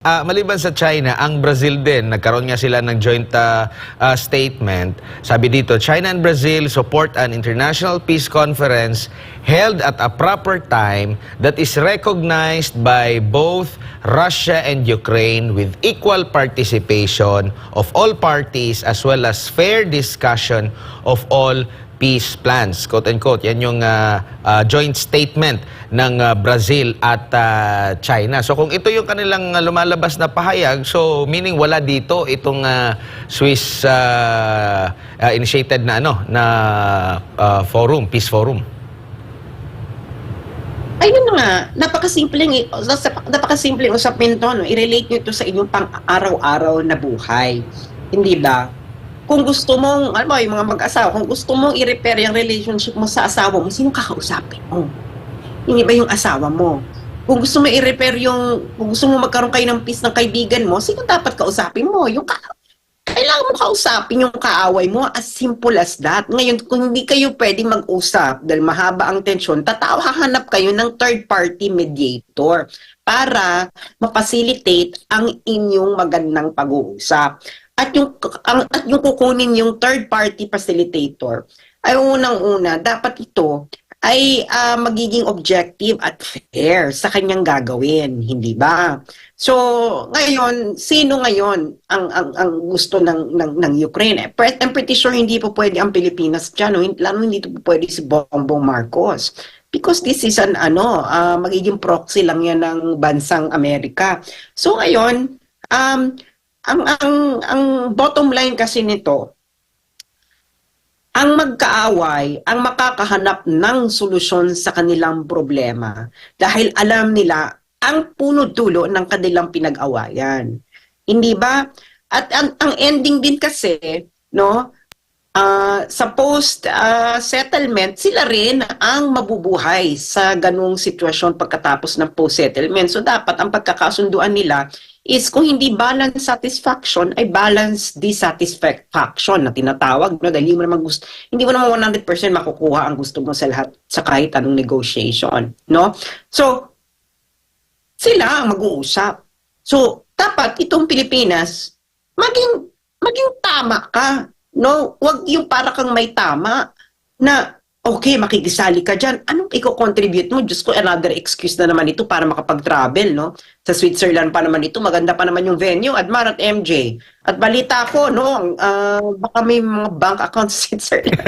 Ah, maliban sa China, ang Brazil din, nagkaroon nga sila ng joint ah, ah, statement. Sabi dito, China and Brazil support an international peace conference held at a proper time that is recognized by both Russia and Ukraine with equal participation of all parties as well as fair discussion of all peace plans, quote unquote. Yan yung ah, ah, joint statement ng ah, Brazil at ah, China. So kung ito yung kanilang lumalabas na pahayag, so meaning wala dito itong ah, Swiss ah, ah, initiated na ano na ah, forum, peace forum. Ayun nga, napakasimpleng, napakasimpleng usapin to, no? i-relate nyo ito sa inyong pang-araw-araw na buhay. Hindi ba? Kung gusto mong, alam mo, yung mga mag-asawa, kung gusto mong i-repair yung relationship mo sa asawa mo, sino kakausapin mo? Hindi ba yung asawa mo? Kung gusto mo i-repair yung, kung gusto mo magkaroon kayo ng peace ng kaibigan mo, sino dapat kausapin mo? Yung ka kailangan mo kausapin yung kaaway mo as simple as that. Ngayon, kung hindi kayo pwede mag-usap dahil mahaba ang tensyon, tatawa hahanap kayo ng third-party mediator para mapacilitate ang inyong magandang pag-uusap. At yung, ang, at yung kukunin yung third-party facilitator, ay unang-una, dapat ito ay ah, magiging objective at fair sa kanyang gagawin, hindi ba? So, ngayon, sino ngayon ang ang, ang gusto ng ng ng Ukraine? Eh, I'm pretty sure hindi po pwede ang Pilipinas diyan, lalo hindi po pwede si Bongbong Marcos. Because this is an ano, ah, magiging proxy lang yan ng bansang Amerika. So ngayon, um ang ang ang bottom line kasi nito, ang magkaaway ang makakahanap ng solusyon sa kanilang problema dahil alam nila ang puno dulo ng kanilang pinag-awayan. Hindi ba? At ang, ang ending din kasi, no, ah, sa post ah, settlement, sila rin ang mabubuhay sa ganung sitwasyon pagkatapos ng post settlement. So dapat ang pagkakasunduan nila is kung hindi balance satisfaction ay balance dissatisfaction na tinatawag no? Dahil hindi mo naman gusto hindi mo naman 100% makukuha ang gusto mo sa lahat sa kahit anong negotiation no? So sila ang mag-uusap. So dapat itong Pilipinas maging maging tama ka no wag yung para kang may tama na okay, makikisali ka dyan. Anong i-contribute mo? Diyos ko, another excuse na naman ito para makapag-travel, no? Sa Switzerland pa naman ito, maganda pa naman yung venue, Admar at MJ. At balita ko, no, ah, baka may mga bank accounts sa Switzerland.